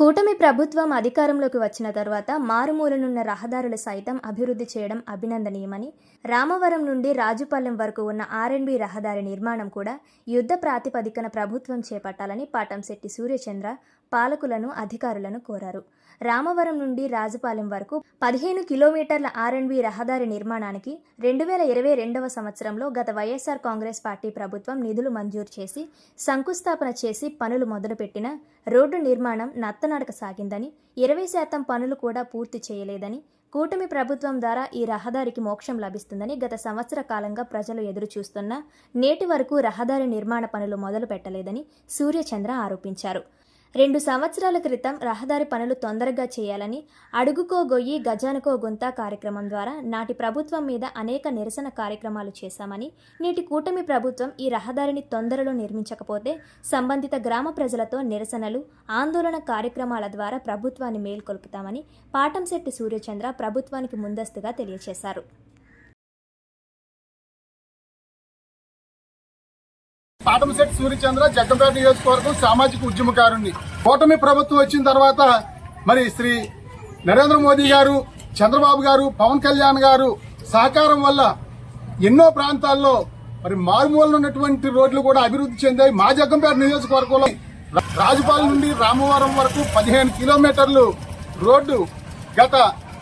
కూటమి ప్రభుత్వం అధికారంలోకి వచ్చిన తర్వాత మారుమూలనున్న రహదారులు సైతం అభివృద్ధి చేయడం అభినందనీయమని రామవరం నుండి రాజుపాలెం వరకు ఉన్న ఆర్ఎండ్బి రహదారి నిర్మాణం కూడా యుద్ధ ప్రాతిపదికన ప్రభుత్వం చేపట్టాలని పాటంశెట్టి సూర్యచంద్ర పాలకులను అధికారులను కోరారు. రామవరం నుండి రాజుపాలెం వరకు పదిహేను కిలోమీటర్ల ఆర్ఎండ్బి రహదారి నిర్మాణానికి రెండు వేల ఇరవై రెండవ సంవత్సరంలో గత వైఎస్ఆర్ కాంగ్రెస్ పార్టీ ప్రభుత్వం నిధులు మంజూరు చేసి శంకుస్థాపన చేసి పనులు మొదలుపెట్టిన రోడ్డు నిర్మాణం నత్తనడక సాగిందని ఇరవై శాతం పనులు కూడా పూర్తి చేయలేదని కూటమి ప్రభుత్వం ద్వారా ఈ రహదారికి మోక్షం లభిస్తుందని గత సంవత్సర కాలంగా ప్రజలు ఎదురు చూస్తున్నా నేటి వరకు రహదారి నిర్మాణ పనులు మొదలు పెట్టలేదని సూర్యచంద్ర ఆరోపించారు. రెండు సంవత్సరాల క్రితం రహదారి పనులు తొందరగా చేయాలని అడుగుకో గొయ్యి గజానుకో గుంత కార్యక్రమం ద్వారా నాటి ప్రభుత్వం మీద అనేక నిరసన కార్యక్రమాలు చేశామని నేటి కూటమి ప్రభుత్వం ఈ రహదారిని తొందరలో నిర్మించకపోతే సంబంధిత గ్రామ ప్రజలతో నిరసనలు ఆందోళన కార్యక్రమాల ద్వారా ప్రభుత్వాన్ని మేల్కొల్పుతామని పాటంశెట్టి సూర్యచంద్ర ప్రభుత్వానికి ముందస్తుగా తెలియజేశారు పాటంశెట్టి సూర్యచంద్ర జగ్గంపేట నియోజకవర్గం సామాజిక ఉద్యమకారుణ్ణి. కూటమి ప్రభుత్వం వచ్చిన తర్వాత మరి శ్రీ నరేంద్ర మోదీ గారు చంద్రబాబు గారు పవన్ కళ్యాణ్ గారు సహకారం వల్ల ఎన్నో ప్రాంతాల్లో మరి మారుమూలన ఉన్నటువంటి రోడ్లు కూడా అభివృద్ధి చెందాయి. మా జగ్గంపేట నియోజకవర్గంలో రాజుపాలెం నుండి రామవరం వరకు పదిహేను కిలోమీటర్లు రోడ్డు గత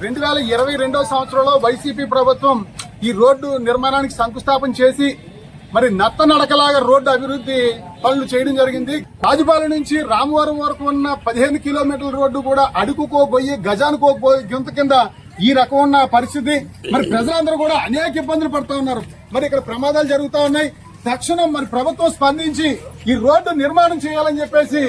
రెండు వేల ఇరవై రెండో సంవత్సరంలో వైసీపీ ప్రభుత్వం ఈ రోడ్డు నిర్మాణానికి శంకుస్థాపన చేసి మరి నత్త నడకలాగా రోడ్డు అభివృద్ధి పనులు చేయడం జరిగింది. రాజుపాలెం నుంచి రామవరం వరకు ఉన్న పదిహేను కిలోమీటర్ల రోడ్డు కూడా అడుగుకో గజానుకోబోయి గింత కింద ఈ రకం ఉన్న పరిస్థితి. మరి ప్రజలందరూ కూడా అనేక ఇబ్బందులు పడుతూ ఉన్నారు. మరి ఇక్కడ ప్రమాదాలు జరుగుతూ ఉన్నాయి. తక్షణం మరి ప్రభుత్వం స్పందించి ఈ రోడ్డు నిర్మాణం చేయాలని చెప్పేసి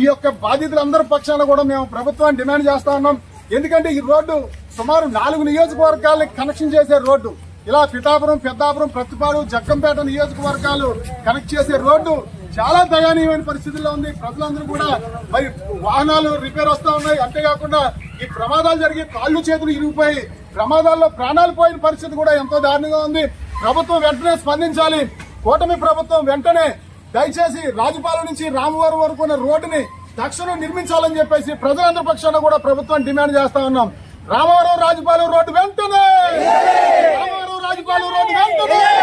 ఈ యొక్క బాధితులందరి పక్షాన కూడా మేము ప్రభుత్వాన్ని డిమాండ్ చేస్తా ఉన్నాం. ఎందుకంటే ఈ రోడ్డు సుమారు నాలుగు నియోజకవర్గాలకు కనెక్షన్ చేసే రోడ్డు. ఇలా పిఠాపురం పెద్దాపురం ప్రతిపాడు జక్కంపేట నియోజకవర్గాలు కనెక్ట్ చేసే రోడ్డు చాలా దయనీయమైన పరిస్థితుల్లో ఉంది. ప్రజలందరూ కూడా మరి వాహనాలు రిపేర్ వస్తూ ఉన్నాయి. అంతేకాకుండా ఈ ప్రమాదాలు జరిగి కాళ్ళు చేతులు ఇరిగిపోయి ప్రమాదాల్లో ప్రాణాలు పోయిన పరిస్థితి కూడా ఎంతో దారుణంగా ఉంది. ప్రభుత్వం వెంటనే స్పందించాలి. కూటమి ప్రభుత్వం వెంటనే దయచేసి రాజుపాలెం నుంచి రామవరం వరకు ఉన్న రోడ్డుని తక్షణం నిర్మించాలని చెప్పేసి ప్రజలందరి పక్షాన కూడా ప్రభుత్వం డిమాండ్ చేస్తా ఉన్నాం. రామవరం రాజుపాలెం రోడ్డు వెంటనే! రామవరం రాజుపాలెం